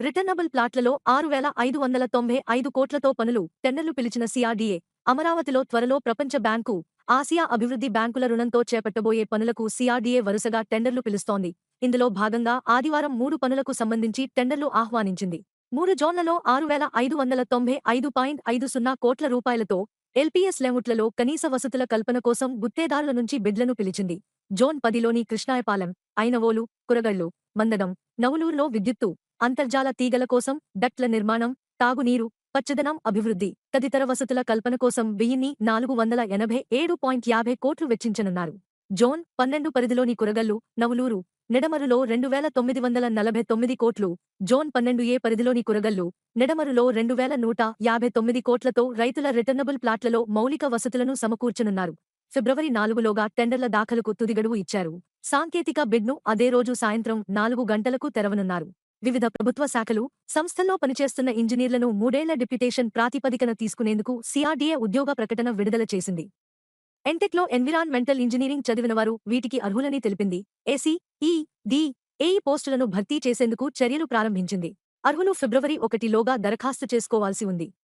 Returnable ప్లాట్లలో ఆరు వేల ఐదు వందల తొంభై ఐదు కోట్లతో పనులు టెండర్లు పిలిచిన సిఆర్డీఏ అమరావతిలో త్వరలో ప్రపంచ బ్యాంకు ఆసియా అభివృద్ధి బ్యాంకుల రుణంతో చేపట్టబోయే పనులకు సిఆర్డీఏ వరుసగా టెండర్లు పిలుస్తోంది. ఇందులో భాగంగా ఆదివారం మూడు పనులకు సంబంధించి టెండర్లు ఆహ్వానించింది. మూడు జోన్లలో ఆరు వేల ఐదు వందల తొంభై ఐదు పాయింట్ ఐదు సున్నా కోట్ల రూపాయలతో ఎల్పీఎస్ లెముట్లలో కనీస వసతుల కల్పన కోసం గుత్తేదారుల నుంచి బిడ్లను పిలిచింది. జోన్ పదిలోని కృష్ణాయపాలెం ఐనవోలు కురగళ్ళు మందడం నవలూరులో విద్యుత్తు అంతర్జాల తీగల కోసం డట్ల నిర్మాణం తాగునీరు పచ్చదనం అభివృద్ధి తదితర వసతుల కల్పన కోసం వెయ్యిన్ని నాలుగు వందల ఎనభై ఏడు పాయింట్ యాభై కోట్లు వెచ్చించనున్నారు. జోన్ పన్నెండు పరిధిలోని కురగల్లు నవలూరు నిడమరులో రెండు వేల తొమ్మిది వందల నలభై తొమ్మిది కోట్లు జోన్ పన్నెండు ఏ పరిధిలోని కురగల్లు నిడమరులో రెండు వేల నూట యాభై తొమ్మిది కోట్లతో రైతుల రిటర్నబుల్ ప్లాట్లలో మౌలిక వసతులను సమకూర్చనున్నారు. ఫిబ్రవరి నాలుగులోగా టెండర్ల దాఖలకు తుదిగడువు ఇచ్చారు. సాంకేతిక బిడ్ను అదే రోజు సాయంత్రం నాలుగు గంటలకు తెరవనున్నారు. వివిధ ప్రభుత్వ శాఖలు సంస్థల్లో పనిచేస్తున్న ఇంజనీర్లను మూడేళ్ళ డిప్యుటేషన్ ప్రాతిపదికన తీసుకునేందుకు సిఆర్డీఏ ఉద్యోగ ప్రకటన విడుదల చేసింది. ఎన్టెక్లో ఎన్విరాన్మెంటల్ ఇంజనీరింగ్ చదివినవారు వీటికి అర్హులని తెలిపింది. ఏసీ ఈ డి ఏఈ పోస్టులను భర్తీ చేసేందుకు చర్యలు ప్రారంభించింది. అర్హులు ఫిబ్రవరి ఒకటిలోగా దరఖాస్తు చేసుకోవాల్సి ఉంది.